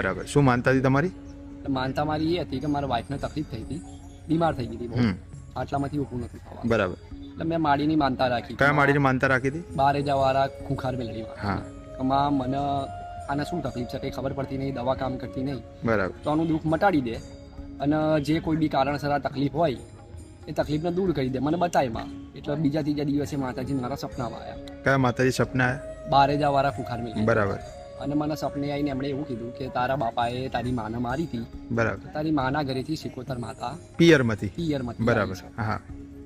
બરાબર. શું માનતા હતી તમારી? માનતા મારી એ હતી કે મારા વાઈફને તકલીફ થઈ હતી. બીમાર થઈ ગઈ હતી બહુ. આટલામાંથી ઊભું નથી થવા બરાબર. એટલે મેં માડીની માનતા રાખી. કયા માડીની માનતા રાખી હતી? બારે જવાળા ખુખાર મેળવી હા. માં મને આને શું તકલીફ છે? કંઈ ખબર પડતી નહીં દવા કામ કરતી નહીં. બરાબર. તો આનું દુઃખ મટાડી દે અને જે કોઈ બી કારણસર આ તકલીફ હોય એ તકલીફને દૂર કરી દે. મને બતાવ્યા એટલે બીજા ત્રીજા દિવસે માતાજી મારા સપનામાં આવ્યા. કયા માતાજી સપના? બારે જવાળા ખુખાર મેળવી બરાબર. અને મને સપને આવીને એમણે એવું કીધું કે તારા બાપાએ તારી માને મારી હતી. બરાબર. તારી માના ઘરેથી સિકોતર માતા પિયરમાંથી. પિયરમાંથી બરાબર. હા.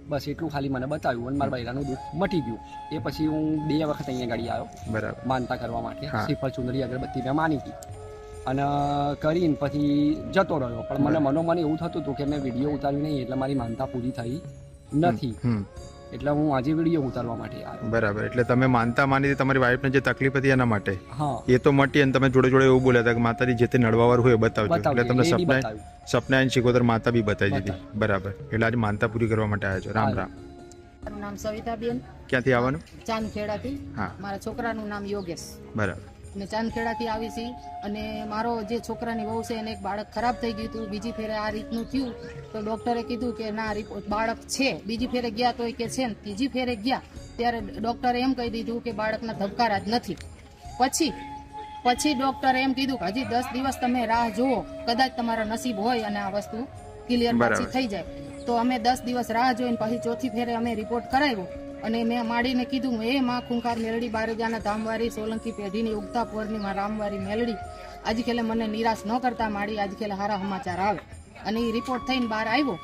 બસ એટલું ખાલી મને બતાવ્યું અને મારા બૈરાનું દુઃખ મટી ગયું. એ પછી હું બે વખત અહીંયા ગાડી આવ્યો. બરાબર. માનતા કરવા માટે. શ્રીફળ ચુંદડી અગરબત્તી મેં માની હતી. અને કરીને પછી જતો રહ્યો. પણ મને મનોમન એવું થતું હતું કે મેં વીડિયો ઉતાર્યું નહીં એટલે મારી માનતા પૂરી થઈ નથી. એટલે હું આજે વીડિયો ઉતારવા માટે આવ્યો. બરાબર એટલે તમે માનતા માની તમારી વાઈફને જે તકલીફ હતી એના માટે. હા. એ તો મટી અને તમે જોડે જોડે એવું બોલ્યા હતા કે માતાજી જે તે નડવાવાર હોય એ બતાવજો. એટલે તમને સપના સપના અને શિકોતર માતા બી બતાવી દીધી. બરાબર. એટલે આજે માનતા પૂરી કરવા માટે આવ્યા છો. રામ. રામ. મારું નામ સવિતાબેન. ક્યાંથી આવવાનું? ચાંદખેડાથી. હા. મારા છોકરાનું નામ યોગેશ. બરાબર. અને ચાંદખેડાથી આવી છી અને મારો જે છોકરાની વહુ છે એને એક બાળક ખરાબ થઈ ગયું હતું. બીજી ફેરે આ રીતનું થયું તો ડૉક્ટરે કીધું કે ના રિપોર્ટ બાળક છે. બીજી ફેરે ગયા તો કે છે ને ત્રીજી ફેરે ગયા ત્યારે ડૉક્ટરે એમ કહી દીધું કે બાળકના ધબકારા જ નથી. પછી પછી ડૉક્ટરે એમ કીધું કે હજી દસ દિવસ તમે રાહ જુઓ. કદાચ તમારા નસીબ હોય અને આ વસ્તુ ક્લિયર પછી થઈ જાય. તો અમે દસ દિવસ રાહ જોઈને પછી ચોથી ફેરે અમે રિપોર્ટ કરાવ્યો. અને મેં માડીને કીધું એ માં ખુંખાર મેલડી બારેજાના ધામવારી સોલંકી પેઢીની ઉગતા પોરની માં રામવારી મેલડી. આજ ખેલે મને નિરાશ ન કરતા માડી આજ ખેલે હારા સમાચાર આવે. અને એ રિપોર્ટ થઈને બહાર આવ્યો.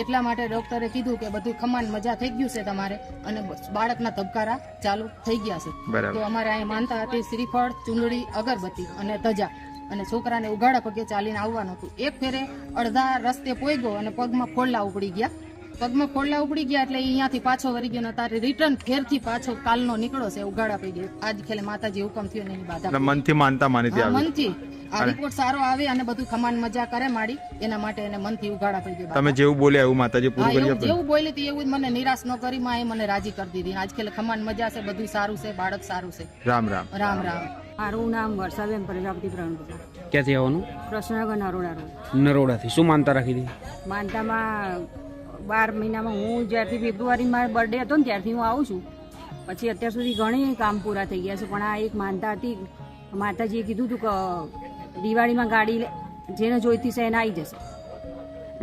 એટલા માટે ડોક્ટરે કીધું કે બધું ખમાન મજા થઈ ગયું છે તમારે. અને બાળકના ધબકારા ચાલુ થઈ ગયા છે. તો અમારે અહીં માનતા હતી શ્રીફળ ચૂંદડી અગરબત્તી અને ધજા. અને છોકરાને ઉગાડા પગે ચાલીને આવવાનું હતું. એક ફેરે અડધા રસ્તે પોઈ ગયો અને પગમાં ખોડલા ઉપડી ગયા. પગમાં ખોડલા ઉપડી ગયા એટલે અહીંયાથી પાછો વરી ગયો તારે રિટર્ન ફેરથી પાછો કાલનો નીકળો છે ઉઘાડા પડી ગયો. આજ ખેલે માતાજી હુકમ થયો એની એટલે બાધા મનથી માનતા માનીતી મનથી. આ રિપોર્ટ સારો આવે અને બધું ખમાન મજા કરે માડી એના માટે એને મનથી ઉગાડા પગે તમે જેવું બોલ્યા એવું માતાજી પૂરું કરી આપ્યું જેવું બોલી હતી એવું મને નિરાશ ન કરી માં એ મને રાજી કરી દીધી. આજ ખેલે ખમાન મજા છે બધું સારું છે બાળક સારું છે. રામ રામ. રામ રામ. મારું નામ વર્ષાબેન પ્રજાપતિ પ્રણપુરા ક્યાંથી આવવાનું? કૃષ્ણનગર નરોડા રોડ. નરોડાથી. શું માનતા રાખી હતી માનતામાં બાર મહિનામાં હું જ્યારથી ફેબ્રુઆરી મારો બર્થડે હતો ને ત્યારથી હું આવું છું. પછી અત્યાર સુધી ઘણી કામ પૂરા થઈ ગયા છે પણ આ એક માનતા હતી માતાજીએ કીધું હતું કે દિવાળીમાં ગાડી જેને જોઈતી છે એને આવી જશે.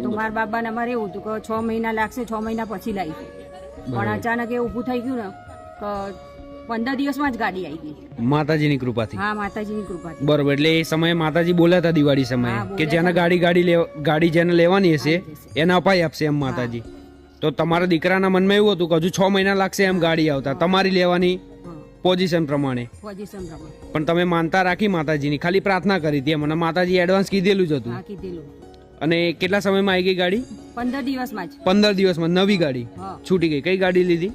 તો મારા બાબાને અમારે એવું હતું કે છ મહિના લાગશે છ મહિના પછી લાવી પણ અચાનક એ ઊભું થઈ ગયું ને કે પંદર દિવસમાં જ ગાડી આવી ગઈ. માતાજીની કૃપાથી? હા માતાજીની કૃપાથી. બરોબર એટલે એ સમયે માતાજી બોલ્યા હતા દિવાળી સમયે કે જેને ગાડી ગાડી ગાડી જેને લેવાની હશે એને અપાઈ આપશે એમ માતાજી. તો તમારા દીકરાના મનમાં એવું હતું કે હજુ છ મહિના લાગશે એમ ગાડી આવતા. તમારી લેવાની પોઝિશન પ્રમાણે. પોઝિશન પ્રમાણે. પણ તમે માનતા રાખી માતાજીની. ખાલી પ્રાર્થના કરી હતી મને માતાજી એડવાન્સ કીધેલું જ હતું. કીધેલું અને કેટલા સમયમાં આવી ગઈ ગાડી? પંદર દિવસમાં પંદર દિવસમાં નવી ગાડી છૂટી ગઈ. કઈ ગાડી લીધી?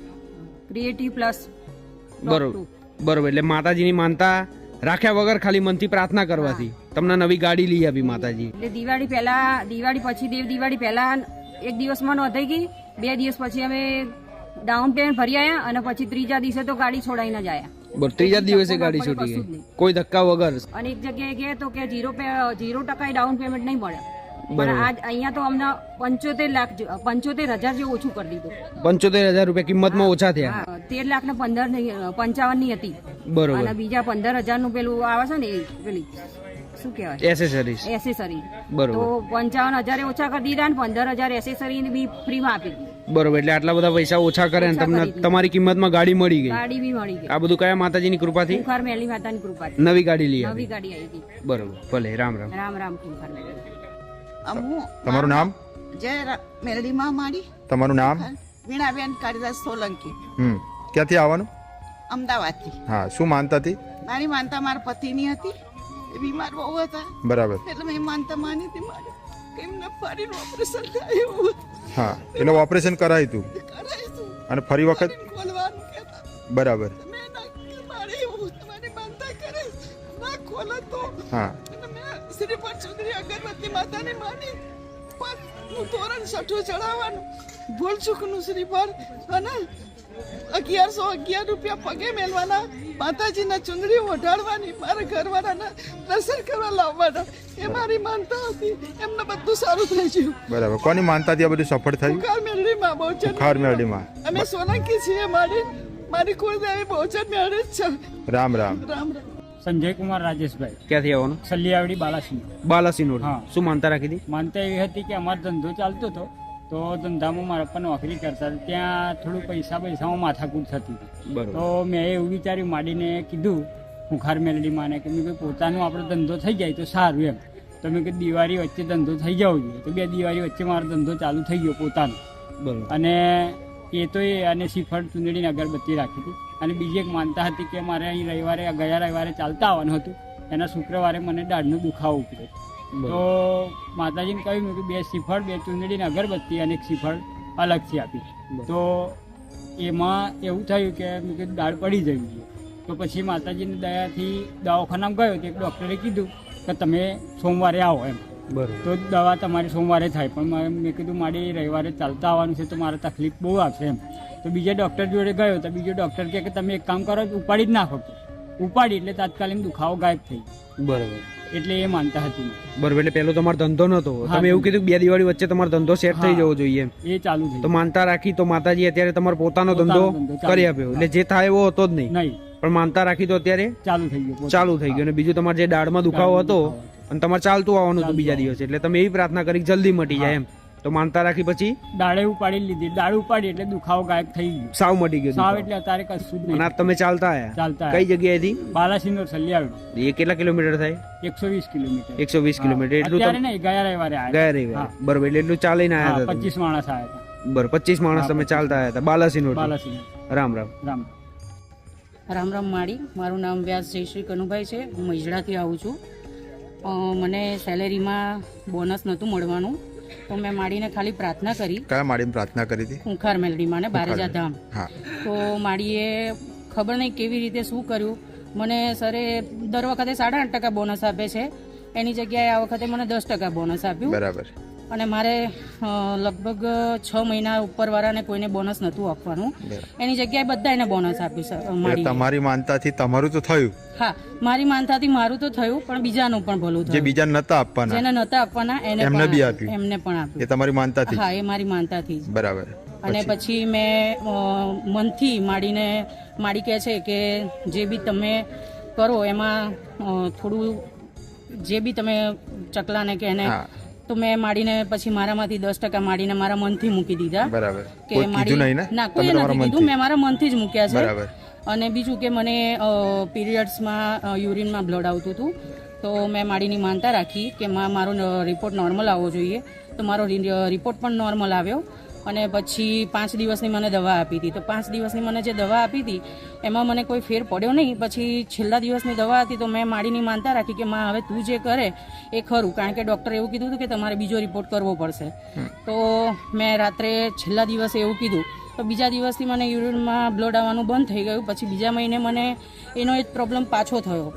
Creative plus. બરોબર. બરોબર એટલે માતાજીની માનતા રાખ્યા વગર ખાલી મનથી પ્રાર્થના કરવાથી. તમને નવી ગાડી લઈ આપી માતાજી. એટલે દિવાળી પહેલા દિવાળી પછી દેવ દિવાળી પહેલા એક દિવસમાં નોંધાઈ ગઈ બે દિવસ પછી અમે ડાઉન પેમેન્ટ ભરી આવ્યા અને પછી ત્રીજા દિવસે તો ગાડી છોડાઈને જ આવ્યા બરોબર ત્રીજા દિવસે ગાડી ગઈ કોઈ ધક્કા વગર. અને એક જગ્યાએ ગયા તો કે જીરો જીરો ટકા ડાઉન પેમેન્ટ નહીં મળે. પણ આજ અહીંયા તો અમને પંચોતેર લાખ પંચોતેર હજાર જેવું ઓછું કરી દીધું. પંચોતેર હજાર રૂપિયા કિંમતમાં ઓછા થયા. તેર લાખ ને પંદર પંચાવનની હતી. બરોબર. અને બીજા પંદર હજારનું પેલું આવે છે ને એ પેલી શું કહેવાય? એસેસરીઝ એસેસરી બરોબર. તો પંચાવન હજાર ઓછા કરી દીધા ને પંદર હજાર એસેસરી બી ફ્રીમાં આપી દીધી. બરોબર. એટલે આટલા બધા પૈસા ઓછા કરે તમને તમારી કિંમતમાં ગાડી મળી ગઈ. ગાડી બી મળી ગઈ. આ બધું કયા માતાજીની કૃપાથી? કુંખાર મેલી માતાની કૃપાથી. નવી ગાડી લઈ નવી ગાડી આવી બરોબર. ભલે રામ રામ. રામ રામ કુંખાર મેલી. અમુ તમારું નામ? જય મેલડીમાં મારી તમારું નામ? વીણાબેન કાળીદાસ સોલંકી. હમ ક્યાંથી આવવાનું? અમદાવાદથી. હા શું માનતા હતી મારી માનતા મારા પતિની હતી. એ બીમાર બહુ હતા. બરાબર. એટલે મેં માનતા માની હતી મારી. એમને ફરીને ઓપરેશન થાય હા એટલે ઓપરેશન કરાયું હતું? અને ફરી વખત? બરાબર. મેં ના કે મારે એવું તમારી માનતા કરે. ના ખોલે તો હા. મેં અગરબત્તી માતાની માની પણ હું તોરણ ચડાવવાનું. ભૂલ ચૂકનું શ્રીફળ અને અગિયારસો અગિયાર રૂપિયા પગે મેળવાના માતાજીના ચુંદડી ઓઢાડવાની મારા ઘરવાળાના દર્શન કરવા લાવવાના. એ મારી માનતા હતી. એમને બધું સારું થઈ ગયું. બરાબર. કોની માનતાથી આ બધું સફળ થયું? કુખાર મેળવીમાં બહુચર કુખાર મેળવીમાં. અમે સોલંકી છીએ મારી મારી કુળદેવી બહુચર મેળવી જ છે. રામ રામ. રામ રામ. સંજય કુમાર રાજેશભાઈ. ક્યાંથી આવવાનું? સલિયાવડી બાલાસિંહ બાલાસિનોર. હા. શું માનતા રાખી હતી? માનતા એવી હતી કે અમારો ધંધો ચાલતો હતો તો ધંધામાં મારા પપ્પા નોકરી કરતા ત્યાં થોડું પૈસા પૈસામાં માથાકૂટ થતી હતી. તો મેં એવું વિચાર્યું માંડીને કીધું મુખાર મેલડી માને કે મેં પોતાનો આપણો ધંધો થઈ જાય તો સારું એમ. તો મેં કીધું દિવાળી વચ્ચે ધંધો થઈ જવો જોઈએ. તો બે દિવાળી વચ્ચે મારો ધંધો ચાલુ થઈ ગયો પોતાનો. બરોબર. અને એ તો એ અને શ્રીફળ ચુંદડીની અગરબત્તી રાખી હતી. અને બીજી એક માનતા હતી કે મારે અહીં રવિવારે ગયા રવિવારે ચાલતા આવવાનું હતું. એના શુક્રવારે મને દાઢનું દુખાવો ઉપડ્યો. તો માતાજીને કહ્યું કે બે શ્રીફળ બે ચૂંદડીની અગરબત્તી અને એક શ્રીફળ અલગથી આપી. તો એમાં એવું થયું કે મેં કીધું દાળ પડી જવી જોઈએ. તો પછી માતાજીની દયાથી દવાખાનામાં ગયો તો એક ડૉક્ટરે કીધું કે તમે સોમવારે આવો એમ. બરોબર. તો દવા તમારી સોમવારે થાય પણ મારે મેં કીધું મારે રવિવારે ચાલતા આવવાનું છે તો મારે તકલીફ બહુ આવશે એમ. તો બીજા ડૉક્ટર જોડે ગયો તો બીજો ડૉક્ટર કે તમે એક કામ કરો ઉપાડી જ નાખો. ઉપાડી એટલે તાત્કાલિક દુખાવો ગાયબ થઈ બરાબર. એટલે એ માનતા હતી બરોબર એટલે પેલો તમારો ધંધો નતો તમે એવું કીધું બે દિવાળી વચ્ચે તમારો ધંધો સેટ થઈ જવો જોઈએ એ ચાલુ તો માનતા રાખી તો માતાજી અત્યારે તમારો પોતાનો ધંધો કરી આપ્યો. એટલે જે થાય એવો હતો જ નહીં. પણ માનતા રાખી તો અત્યારે ચાલુ થઈ ગયું ચાલુ થઈ ગયું. અને બીજું તમારે જે દાઢમાં દુખાવો હતો. અને તમારે ચાલતું આવવાનું હતું બીજા દિવસે. એટલે તમે એવી પ્રાર્થના કરી જલ્દી મટી જાય એમ. તો માનતા રાખી પછી? દાળે ઉપાડી લીધી. દાળ ઉપાડી એટલે દુખાવો ગાયબ થઈ ગયો. સાવ મટી ગયો સાવ એટલે અત્યારે કશું જ અને તમે ચાલતા આયા? ચાલતા કઈ જગ્યાએથી બાલાસિનોર સલિયાવડું એ કેટલા કિલોમીટર થાય? એકસો વીસ કિલોમીટર. એકસો વીસ કિલોમીટર. એટલું નહીં ગયા રવિવારે ગયા રવિવારે. બરોબર એટલે એટલું ચાલીને આવ્યા હતા પચીસ માણસ આવ્યા હતા. બરોબર પચીસ માણસ તમે ચાલતા આવ્યા હતા. બાલાસિનોર બાલાસિનોર રામ રામ. રામ રામ. રામ માળી. મારું નામ વ્યાસ જયશ્રી કનુભાઈ છે. હું મૈજડાથી આવું છું. મને સેલેરીમાં બોનસ નહોતું મળવાનું તો મેં માળીને ખાલી પ્રાર્થના કરી. કયા માડીને પ્રાર્થના કરી હતી? ખુંખાર મેલડીમાં ને બારેજા ધામ. તો માડીએ ખબર નહીં કેવી રીતે શું કર્યું. મને સરે દર વખતે સાડા આઠ ટકા બોનસ આપે છે. એની જગ્યાએ આ વખતે મને દસ ટકા બોનસ આપ્યું. બરાબર. અને મારે લગભગ છ મહિના ઉપરવાળાને કોઈને બોનસ નહોતું આપવાનું. એની જગ્યાએ બધા એને બોનસ આપ્યું સર તમારી માનતાથી તમારું તો થયું? હા મારી માનતાથી મારું તો થયું પણ બીજાનું પણ ભલું જે થયું. બીજા નતા આપવાના. જેને નતા આપવાના એને એમને પણ બી આપ્યું. આપ્યું. એમને પણ એ તમારી માનતાથી હા એ મારી માનતાથી બરાબર. અને પછી? મેં મનથી માડીને માડી કહે છે કે જે બી તમે કરો એમાં થોડું જે બી તમે ચકલાને કે એને તો મેં માડીને પછી મારામાંથી દસ ટકા માડીને મારા મનથી મૂકી દીધા. બરાબર. કે ને? કોઈ નથી કીધું. મેં મારા મનથી જ મૂક્યા છે. અને બીજું કે મને પીરિયડ્સમાં યુરિનમાં બ્લડ આવતું હતું. તો મેં માડીની માનતા રાખી કે મારો રિપોર્ટ નોર્મલ આવવો જોઈએ. તો મારો રિપોર્ટ પણ નોર્મલ આવ્યો. અને પછી પાંચ દિવસની મને દવા આપી હતી. તો પાંચ દિવસની મને જે દવા આપી હતી એમાં મને કોઈ ફેર પડ્યો નહીં. પછી છેલ્લા દિવસની દવા હતી તો મેં માડીની માનતા રાખી કે માં હવે તું જે કરે એ ખરું. કારણ કે ડૉક્ટરે એવું કીધું હતું કે તમારે બીજો રિપોર્ટ કરવો પડશે. તો મેં રાત્રે છેલ્લા દિવસે એવું કીધું. તો બીજા દિવસથી મને યુરિનમાં બ્લડ આવવાનું બંધ થઈ ગયું. પછી બીજા મહિને મને એનો જ પ્રોબ્લેમ પાછો થયો.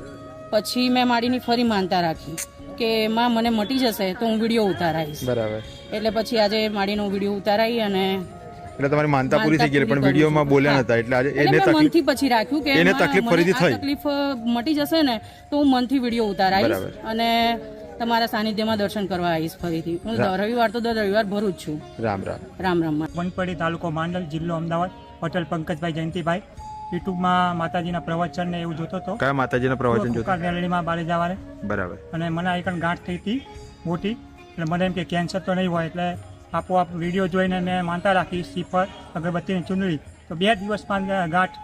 પછી મેં માડીની ફરી માનતા રાખી. કે માં મને મટી જશે તો હું વીડિયો ઉતારાઈશ બરાબર. એટલે પછી આજે માડીનો વીડિયો ઉતારાઈ અને એટલે તમારી માનતા પૂરી થઈ ગઈ પણ વિડીયોમાં બોલ્યા નતા એટલે આજે એને તકલીફ મનથી પછી રાખ્યું કે એને તકલીફ ફરીથી થઈ. તકલીફ મટી જશે ને તો હું મનથી વીડિયો ઉતારાઈશ અને તમારા સાનિધ્યમાં દર્શન કરવા આવીશ ફરીથી. હું રવિવાર તો દર રવિવાર ભરું જ છું. રામ રામ. રામ રામ. વનપડી તાલુકો માંડલ જિલ્લો અમદાવાદ. પટેલ પંકજભાઈ જયંતિભાઈ. યુટ્યુબમાં માતાજીના પ્રવચન ને એવું જોતો હતો. કયા માતાજીના પ્રવચન જોતો? મેલડીમાં બારે જવાને બરાબર. અને મને આ એક ગાંઠ થઈ હતી મોટી. એટલે મને એમ કે કેન્સર તો નહીં હોય એટલે આપોઆપ વીડિયો જોઈને મેં માનતા રાખી શ્રીફળ અગરબત્તીની ચૂંદડી. તો બે દિવસમાં ગાંઠ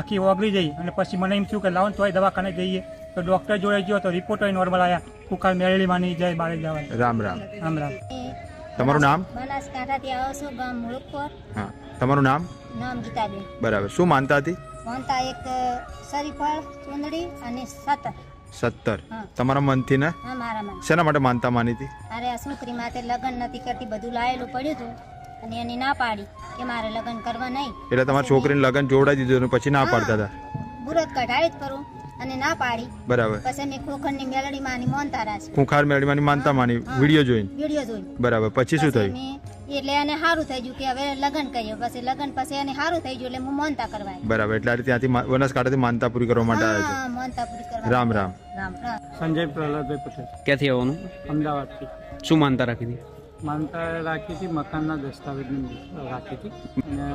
આખી ઓગળી જઈ અને પછી મને એમ થયું કે લાવો તોય દવાખાને જઈએ. તો ડૉક્ટર જોડે ગયો તો રિપોર્ટો નોર્મલ આવ્યા કુકાર માની જય બારે જવાય રામ રામ. રામ રામ. તમારું નામ? બનાસકાંઠાથી આવો છું ગામ મુળુકપોર હા. તમારું નામ? નામ ગીતાબેન. બરાબર. શું માનતા હતી? વનતા એક શરીફળ ચુંદડી અને સતર સત્તર. તમારા મનથી ને? મારા શેના માટે માનતા માની હતી? અરે આ છોકરી માથે લગ્ન નથી કરતી બધું લાયેલું પડ્યું હતું અને એની ના પાડી કે મારે લગ્ન કરવા નહીં. એટલે તમારા છોકરીને લગ્ન જોડાઈ દીધું પછી ના પાડતા હતા? મુહૂર્ત કઢાવી જ કરું અને ના પાડી. બરાબર. પછી મેં ખોખરની મેલડી માની મોનતા ખોખાર ખૂંખાર માની માનતા માની વીડિયો જોઈને? વીડિયો જોઈ બરાબર. પછી શું થયું? એટલે એને સારું થઈ ગયું કે હવે લગ્ન કર્યું. પછી લગ્ન પછી એને સારું થઈ ગયું એટલે હું માનતા કરવા બરાબર એટલે આ ત્યાંથી બનાસકાંઠાથી માનતા પૂરી કરવા માટે આવ્યો છું. માનતા પૂરી કરવા રામ રામ. રામ રામ. સંજય પ્રહલાદભાઈ પટેલ. ક્યાંથી આવવાનું? અમદાવાદથી. શું માનતા રાખી હતી? માનતા રાખી હતી મકાનના દસ્તાવેજની રાખી હતી. અને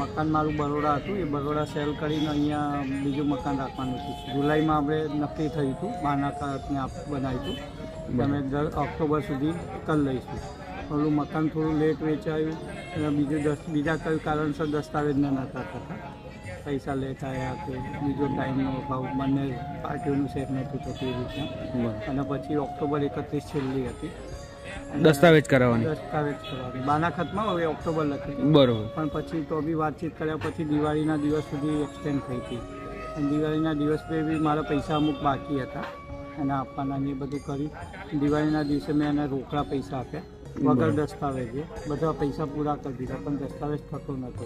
મકાન મારું બરોડા હતું. એ બરોડા સેલ કરીને અહીંયા બીજું મકાન રાખવાનું હતું. જુલાઈમાં આપણે નક્કી થયું હતું. બાના આપ બનાવ્યું હતું. અમે દર ઓક્ટોબર સુધી કરી લઈશું. ઓલું મકાન થોડું લેટ વેચાયું અને બીજું દસ બીજા કઈ કારણસર દસ્તાવેજને નહોતા થતા. પૈસા લેટ આવ્યા કે બીજો ટાઈમનો અભાવ. બંને પાર્ટીઓનું સેટ નહોતું થતું એ રીતના અને પછી ઓક્ટોબર એકત્રીસ છેલ્લી હતી. દસ્તાવેજ કરાવવાની. દસ્તાવેજ કરવાની બાનાખતમાં હવે ઓક્ટોબર લખી બરોબર. પણ પછી તો બી વાતચીત કર્યા પછી દિવાળીના દિવસ સુધી એક્સટેન્ડ થઈ હતી. અને દિવાળીના દિવસ પર બી મારા પૈસા અમુક બાકી હતા. એને આપવાના ને એ બધું કરી. દિવાળીના દિવસે મેં એને રોકડા પૈસા આપ્યા. વગર દસ્તાવેજે બધા પૈસા પૂરા કરી દીધા પણ દસ્તાવેજ થતો નહોતો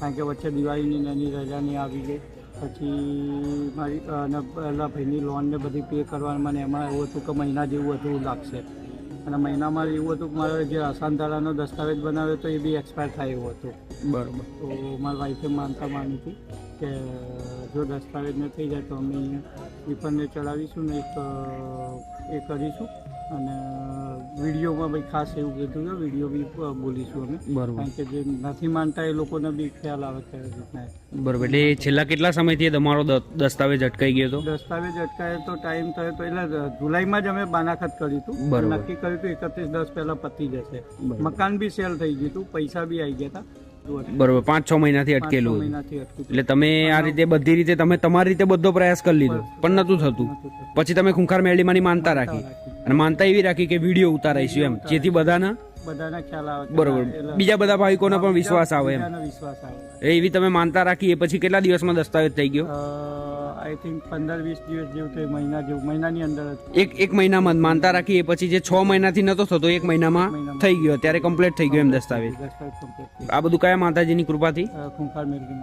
કારણ કે વચ્ચે દિવાળીની નાની રજાની આવી ગઈ. પછી મારી અને પહેલાં ભાઈની લોનને બધી પે કરવાનું મને એમાં એવું હતું કે મહિના જેવું હતું લાગશે. અને મહિનામાં એવું હતું કે મારે જે અસાનધારાનો દસ્તાવેજ બનાવ્યો તો એ બી એક્સપાયર થાય એવું હતું. બરાબર. તો મારી વાઈફે માનતા માની હતી કે જો દસ્તાવેજ ન થઈ જાય તો અમે રિફંડને ચડાવીશું ને એક એ કરીશું. અને વિડીયોમાં ભાઈ ખાસ એવું કીધું છે વીડિયો બી બોલીશું અમે. બરોબર. કારણ કે જે નથી માનતા એ લોકોને બી ખ્યાલ આવે કે રીતના બરોબર એટલે છેલ્લા કેટલા સમયથી તમારો દસ્તાવેજ અટકાઈ ગયો હતો? દસ્તાવેજ અટકાયો તો ટાઈમ થયો તો એટલે જુલાઈમાં જ અમે બાનાખત કર્યું હતું. નક્કી કર્યું હતું એકત્રીસ દસ પહેલાં પતી જશે. મકાન બી સેલ થઈ ગયું હતું પૈસા બી આવી ગયા હતા. બરોબર પાંચ છ મહિનાથી અટકેલું એટલે તમે આ રીતે બધી રીતે તમે તમારી રીતે બધો પ્રયાસ કરી લીધો પણ નતું થતું. પછી તમે ખુંખાર મેળીમાંની માનતા રાખી. અને માનતા એવી રાખી કે વીડિયો ઉતારાઈશું એમ. જેથી બધાના બધાને ખ્યાલ આવે. બરોબર. બીજા બધા ભાવિકોનો પણ વિશ્વાસ આવે એમ. વિશ્વાસ આવે. એવી તમે માનતા રાખી એ પછી કેટલા દિવસમાં દસ્તાવેજ થઈ ગયો? આઈ થિંક પંદર વીસ દિવસ જેવું તો મહિના જેવું મહિનાની અંદર એક એક મહિનામાં માનતા રાખી એ પછી જે છ મહિનાથી નતો થતો એક મહિનામાં થઈ ગયો ત્યારે કમ્પ્લીટ થઈ ગયો એમ દસ્તાવેજ. આ બધું કયા માતાજીની કૃપાથી? ખૂંખાર મેળવી